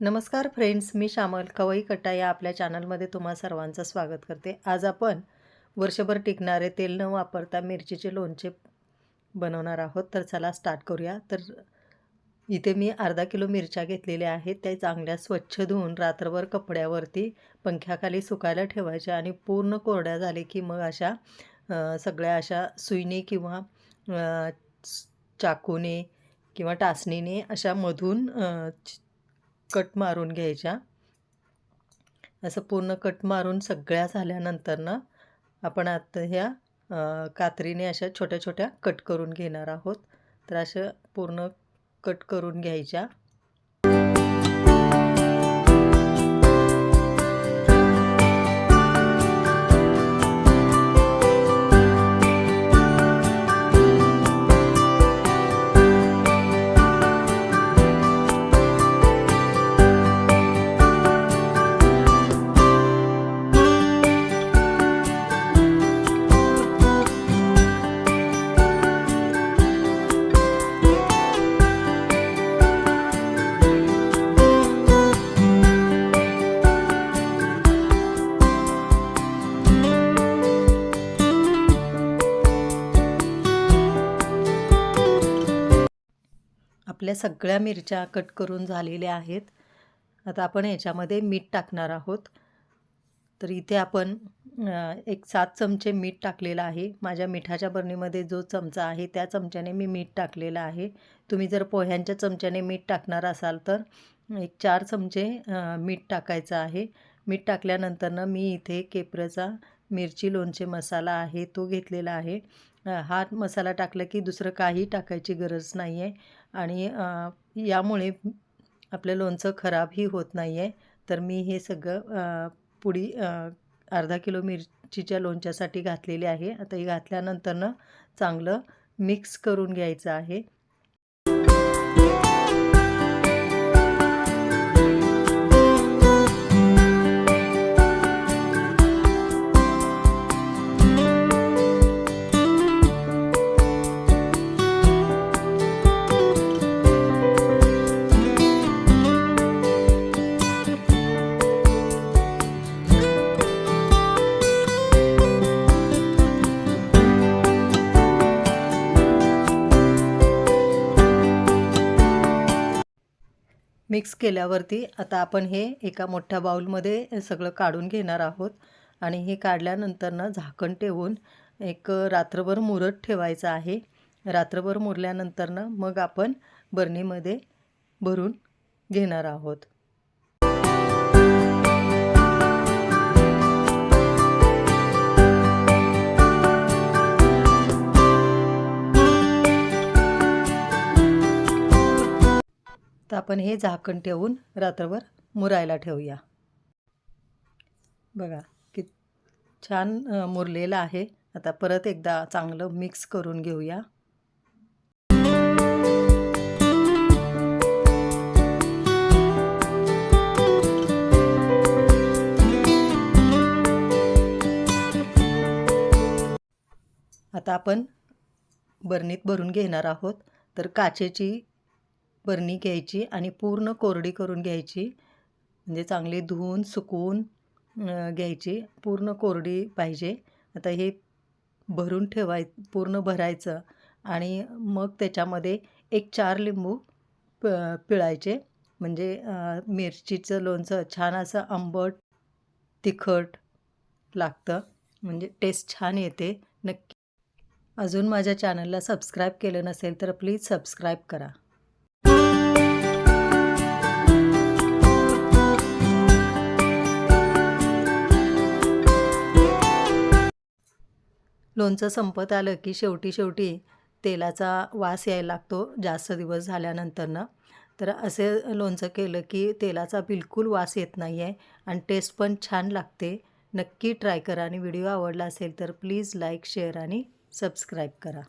नमस्कार फ्रेंड्स मी श्यामल कवई कट्टा या आपल्या चॅनलमध्ये तुम्हा सर्वांचं स्वागत करते. आज आपण वर्षभर टिकणारे तेल न वापरता मिरचीचे लोणचे बनवणार आहोत. तर चला स्टार्ट करूया. तर इथे मी अर्धा किलो मिरच्या घेतलेल्या आहेत. त्या चांगल्या स्वच्छ धुवून रात्रभर कपड्यावरती पंख्याखाली सुकायला ठेवायच्या आणि पूर्ण कोरड्या झाले की मग अशा सगळ्या अशा सुईने किंवा चाकूने किंवा टाचणीने अशा मधून कट मारून घ्यायच्या. असं पूर्ण कट मारून सगळ्या झाल्यानंतर ना आपण आता ह्या कात्रीने अशा छोट्या छोट्या कट करून घेणार आहोत. तर अशा पूर्ण कट करून घ्यायच्या. आपल्या सगळ्या मिरच्या कट करून झालेल्या आहेत. आता आपण याच्यामध्ये मीठ टाकणार आहोत. तर इथे आपण एक सात चमचे मीठ टाकलेलं आहे. माझ्या मिठाच्या बरणीमध्ये जो चमचा आहे त्या चमच्याने मी मीठ टाकलेलं आहे. तुम्ही जर पोह्यांच्या चमच्याने मीठ टाकणार असाल तर एक चार चमचे मीठ टाकायचं आहे. मीठ टाकल्यानंतरनं मी इथे केप्रचा मिरची लोणचे मसाला आहे तो घेतलेला आहे. हा मसाला टाकला की दुसरं काही टाकायची गरज नाही आहे आणि यामुळे आपलं लोणचं खराबही होत नाही आहे तर मी हे सगळं पुडी अर्धा किलो मिरचीच्या लोणच्यासाठी घातलेली आहे. आता हे घातल्यानंतरनं चांगलं मिक्स करून घ्यायचं आहे. मिक्स केल्यावरती आता आपण हे एका मोठ्या बाऊलमध्ये सगळं काढून घेणार आहोत. आणि हे काढल्यानंतरनं झाकण ठेवून एक रात्रभर मुरत ठेवायचं आहे. रात्रभर मुरल्यानंतरनं मग आपण बरणीमध्ये भरून घेणार आहोत. तर आपण हे झाकण ठेवून रात्रभर मुरायला ठेवूया. बघा की छान मुरलेलं आहे. आता परत एकदा चांगलं मिक्स करून घेऊया. आता आपण बरणीत भरून घेणार आहोत. तर काचेची बरणी घ्यायची आणि पूर्ण कोरडी करून घ्यायची. म्हणजे चांगली धुवून सुकवून घ्यायची. पूर्ण कोरडी पाहिजे. आता हे भरून ठेवाय पूर्ण भरायचं आणि मग त्याच्यामध्ये एक चार लिंबू प पिळायचे. म्हणजे मिरचीचं लोणचं छान असं आंबट तिखट लागतं. म्हणजे टेस्ट छान येते. नक्की. अजून माझ्या चॅनलला सबस्क्राईब केलं नसेल तर प्लीज सबस्क्राईब करा. लोणचं संपत आलं की शेवटी शेवटी तेलाचा वास यायला लागतो जास्त दिवस झाल्यानंतरनं. तर असे लोणचं केलं की तेलाचा बिलकुल वास येत नाही आहे आणि टेस्ट पण छान लागते. नक्की ट्राय करा आणि व्हिडिओ आवडला असेल तर प्लीज लाईक शेअर आणि सबस्क्राईब करा.